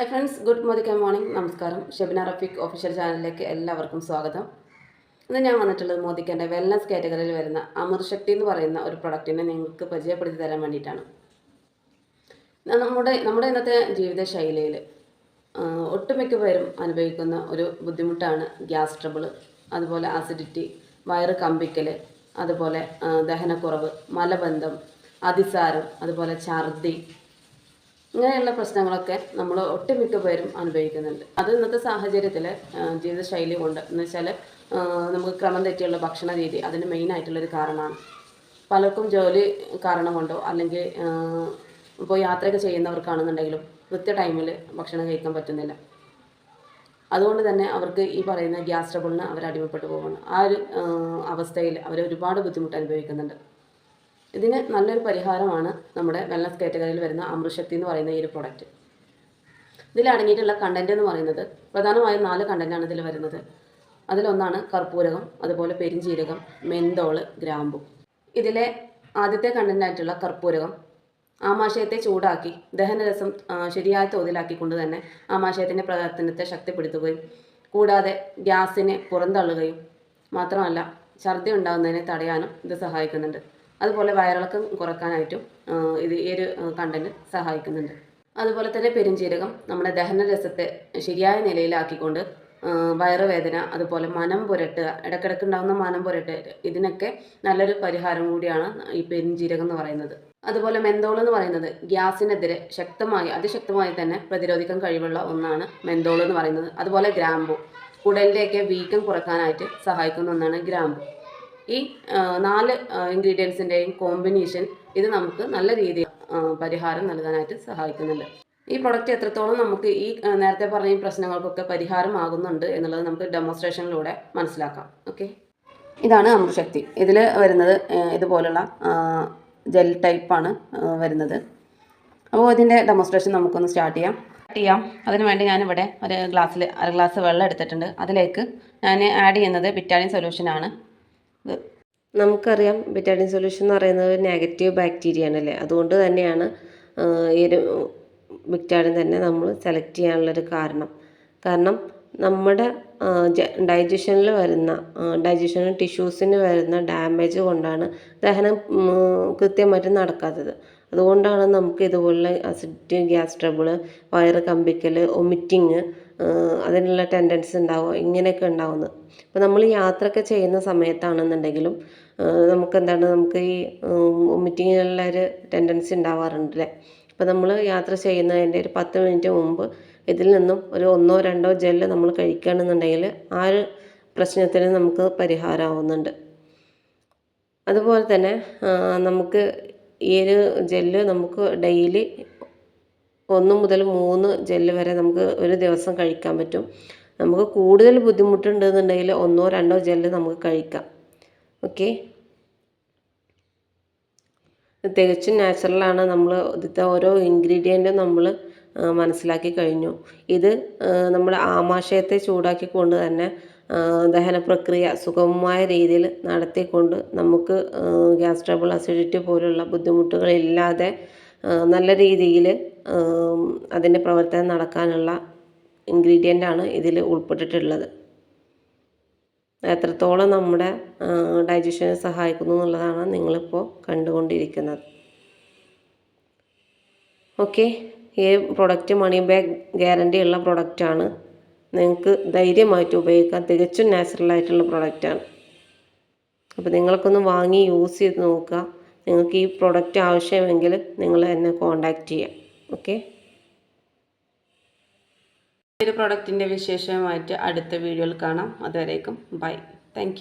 Hi friends good morning morning നമസ്കാരം. Shebina Rafeeq official ചാനലിലേക്ക് എല്ലാവർക്കും സ്വാഗതം. ഇന്ന് ഞാൻ വന്നിട്ടുള്ളത് മോദിക്കന്റെ വെൽനസ് കാറ്റഗറിയിൽ വരുന്ന അമൃത് ശക്തി എന്ന് പറയുന്ന ഒരു പ്രൊഡക്റ്റിനെ നിങ്ങൾക്ക് പരിചയപ്പെടുത്തി തരാൻ വേണ്ടിയിട്ടാണ്. നമ്മുടെ നമ്മുടെ ഇന്നത്തെ ജീവിത ശൈലിയിൽ ഒട്ടുമിക്ക പേരും അനുഭവിക്കുന്ന ഒരു ബുദ്ധിമുട്ടാണ് ഗ്യാസ് ട്രബിൾ അതുപോലെ ആസിഡിറ്റി വയറ് കമ്പിക്കൽ അതുപോലെ ദഹനക്കുറവ് മലബന്ധം അതിസാരം അതുപോലെ ഛർദി ഇങ്ങനെയുള്ള പ്രശ്നങ്ങളൊക്കെ നമ്മൾ ഒട്ടുമിക്ക പേരും അനുഭവിക്കുന്നുണ്ട്. അത് ഇന്നത്തെ സാഹചര്യത്തിൽ ജീവിതശൈലി കൊണ്ട് എന്ന് വെച്ചാൽ നമുക്ക് ക്രമം തെറ്റിയുള്ള ഭക്ഷണ രീതി അതിന് മെയിൻ ആയിട്ടുള്ളൊരു കാരണമാണ്. പലർക്കും ജോലി കാരണം കൊണ്ടോ അല്ലെങ്കിൽ ഇപ്പോൾ യാത്രയൊക്കെ ചെയ്യുന്നവർക്കാണെന്നുണ്ടെങ്കിലും കൃത്യ ടൈമിൽ ഭക്ഷണം കഴിക്കാൻ പറ്റുന്നില്ല. അതുകൊണ്ട് തന്നെ അവർക്ക് ഈ പറയുന്ന ഗ്യാസ് ട്രബിളിന് അവർ അടിമപ്പെട്ടു പോകുന്നു ആ ഒരു അവസ്ഥയിൽ അവർ ഒരുപാട് ബുദ്ധിമുട്ട് അനുഭവിക്കുന്നുണ്ട്. ഇതിന് നല്ലൊരു പരിഹാരമാണ് നമ്മുടെ വെൽനസ് കാറ്റഗറിയിൽ വരുന്ന അമൃശക്തി എന്ന് പറയുന്ന ഈ ഒരു പ്രൊഡക്റ്റ് ഇതിൽ അടങ്ങിയിട്ടുള്ള കണ്ടന്റ് എന്ന് പറയുന്നത് പ്രധാനമായും നാല് കണ്ടന്റാണ് ഇതിൽ വരുന്നത്. അതിലൊന്നാണ് കർപ്പൂരകം അതുപോലെ പെരിഞ്ചീരകം മെന്തോൾ ഗ്രാമ്പു. ഇതിലെ ആദ്യത്തെ കണ്ടന്റായിട്ടുള്ള കർപ്പൂരകം ആമാശയത്തെ ചൂടാക്കി ദഹനരസം ശരിയായ തോതിലാക്കിക്കൊണ്ട് തന്നെ ആമാശയത്തിന്റെ പ്രവർത്തനത്തെ ശക്തിപ്പെടുത്തുകയും കൂടാതെ ഗ്യാസിനെ പുറന്തള്ളുകയും മാത്രമല്ല ഛർദി ഉണ്ടാകുന്നതിനെ തടയാനും ഇത് സഹായിക്കുന്നുണ്ട്. അതുപോലെ വയറിളക്കം കുറക്കാനായിട്ടും ഇത് ഈ ഒരു കണ്ടന്റ് സഹായിക്കുന്നുണ്ട്. അതുപോലെ തന്നെ പെരുംജീരകം നമ്മുടെ ദഹനരസത്തെ ശരിയായ നിലയിലാക്കിക്കൊണ്ട് വയറുവേദന അതുപോലെ മനം പുരട്ടുക ഇടക്കിടക്ക് ഉണ്ടാകുന്ന മനം പുരട്ട് ഇതിനൊക്കെ നല്ലൊരു പരിഹാരം കൂടിയാണ് ഈ പെരുംജീരകം എന്ന് പറയുന്നത്. അതുപോലെ മെന്തോൾ എന്ന് പറയുന്നത് ഗ്യാസിനെതിരെ ശക്തമായി അതിശക്തമായി തന്നെ പ്രതിരോധിക്കാൻ കഴിവുള്ള ഒന്നാണ് മെന്തോൾ എന്ന് പറയുന്നത്. അതുപോലെ ഗ്രാമ്പു കുടലിന്റെയൊക്കെ വീക്കം കുറക്കാനായിട്ട് സഹായിക്കുന്ന ഒന്നാണ് ഗ്രാമ്പു. ഈ നാല് ഇൻഗ്രീഡിയൻസിന്റെയും കോമ്പിനേഷൻ ഇത് നമുക്ക് നല്ല രീതിയിൽ പരിഹാരം നൽകാനായിട്ട് സഹായിക്കുന്നുണ്ട്. ഈ പ്രൊഡക്റ്റ് എത്രത്തോളം നമുക്ക് ഈ നേരത്തെ പറഞ്ഞ പ്രശ്നങ്ങൾക്കൊക്കെ പരിഹാരമാകുന്നുണ്ട് എന്നുള്ളത് നമുക്ക് ഡെമോൺസ്ട്രേഷനിലൂടെ മനസ്സിലാക്കാം. ഓക്കെ ഇതാണ് അമൃശക്തി ഇതിൽ വരുന്നത് ഇതുപോലുള്ള ജെൽ ടൈപ്പാണ് വരുന്നത്. അപ്പോൾ ഇതിന്റെ ഡെമോൺസ്ട്രേഷൻ നമുക്കൊന്ന് സ്റ്റാർട്ട് ചെയ്യാം. സ്റ്റാർട്ട് ചെയ്യാം. അതിന് വേണ്ടി ഞാനിവിടെ ഒരു ഗ്ലാസ്സിൽ അര ഗ്ലാസ് വെള്ളം എടുത്തിട്ടുണ്ട്. അതിലേക്ക് ഞാൻ ആഡ് ചെയ്യുന്നത് ബിറ്റാലിൻ സൊല്യൂഷനാണ് നമുക്കറിയാം ബിറ്റാഡിൻ സൊല്യൂഷൻ എന്ന് പറയുന്നത് നെഗറ്റീവ് ബാക്ടീരിയ ആണല്ലേ അതുകൊണ്ട് തന്നെയാണ് ഈ ഒരു ബിറ്റാഡിൻ തന്നെ നമ്മൾ സെലക്ട് ചെയ്യാനുള്ളൊരു കാരണം. കാരണം നമ്മുടെ ഡൈജഷനിൽ വരുന്ന ഡൈജഷൻ ടിഷ്യൂസിന് വരുന്ന ഡാമേജ് കൊണ്ടാണ് ദഹനം കൃത്യമായിട്ട് നടക്കാത്തത്. അതുകൊണ്ടാണ് നമുക്ക് ഇതുപോലുള്ള അസിഡിറ്റി ഗ്യാസ് ട്രബിൾ വയറ് കമ്പിക്കൽ ഒമിറ്റിങ് അതിനുള്ള ടെൻഡൻസി ഉണ്ടാവുക ഇങ്ങനെയൊക്കെ ഉണ്ടാവുന്നത് അപ്പോൾ നമ്മൾ യാത്രയൊക്കെ ചെയ്യുന്ന സമയത്താണെന്നുണ്ടെങ്കിലും നമുക്കെന്താണ് നമുക്ക് ഈ വൊമിറ്റിങ്ങിനുള്ള ഒരു ടെൻഡൻസി ഉണ്ടാവാറുണ്ട് അല്ലേ അപ്പോൾ നമ്മൾ യാത്ര ചെയ്യുന്നതിന്റെ ഒരു പത്ത് മിനിറ്റ് മുമ്പ് ഇതിൽ നിന്നും ഒരു ഒന്നോ രണ്ടോ ജെല്ല് നമ്മൾ കഴിക്കുകയാണെന്നുണ്ടെങ്കിൽ ആ ഒരു പ്രശ്നത്തിന് നമുക്ക് പരിഹാരമാവുന്നുണ്ട് അതുപോലെ തന്നെ നമുക്ക് ഈ ഒരു ജെല്ല് നമുക്ക് ഡെയിലി ഒന്ന് മുതൽ മൂന്ന് ജെല്ല് വരെ നമുക്ക് ഒരു ദിവസം കഴിക്കാൻ പറ്റും. നമുക്ക് കൂടുതൽ ബുദ്ധിമുട്ടുണ്ടെന്നുണ്ടെങ്കിൽ ഒന്നോ രണ്ടോ ജെല്ല് നമുക്ക് കഴിക്കാം. ഓക്കെ തികച്ചും നാച്ചുറലാണ് നമ്മൾ ഇതിലത്തെ ഓരോ ഇൻഗ്രീഡിയന്റും നമ്മൾ മനസ്സിലാക്കി കഴിഞ്ഞു. ഇത് നമ്മുടെ ആമാശയത്തെ ചൂടാക്കിക്കൊണ്ട് തന്നെ ദഹന പ്രക്രിയ സുഗമമായ രീതിയിൽ നടത്തിക്കൊണ്ട് നമുക്ക് ഗ്യാസ് ട്രബിൾ അസിഡിറ്റി പോലുള്ള ബുദ്ധിമുട്ടുകളില്ലാതെ നല്ല രീതിയിൽ അതിന്റെ പ്രവർത്തനം നടക്കാനുള്ള ഇൻഗ്രീഡിയന്റ് ആണ് ഇതിൽ ഉൾപ്പെട്ടിട്ടുള്ളത്. എത്രത്തോളം നമ്മുടെ ഡൈജഷനെ സഹായിക്കുന്നു എന്നുള്ളതാണ് നിങ്ങളിപ്പോൾ കണ്ടുകൊണ്ടിരിക്കുന്നത്. ഓക്കെ ഈ പ്രൊഡക്റ്റ് മണി ബാഗ് ഗ്യാരണ്ടി ഉള്ള പ്രൊഡക്റ്റാണ്. നിങ്ങൾക്ക് ധൈര്യമായിട്ട് ഉപയോഗിക്കാൻ തികച്ചും നാച്ചുറലായിട്ടുള്ള പ്രൊഡക്റ്റാണ്. അപ്പോൾ നിങ്ങൾക്കൊന്ന് വാങ്ങി യൂസ് ചെയ്ത് നോക്കുക. നിങ്ങൾക്ക് ഈ പ്രൊഡക്റ്റ് ആവശ്യമെങ്കിൽ നിങ്ങൾ എന്നെ കോണ്ടാക്റ്റ് ചെയ്യാം. ഓക്കെ ഒരു പ്രൊഡക്റ്റിന്റെ വിശേഷമായിട്ട് അടുത്ത വീഡിയോയിൽ കാണാം. അതുവരേക്കും ബൈ താങ്ക്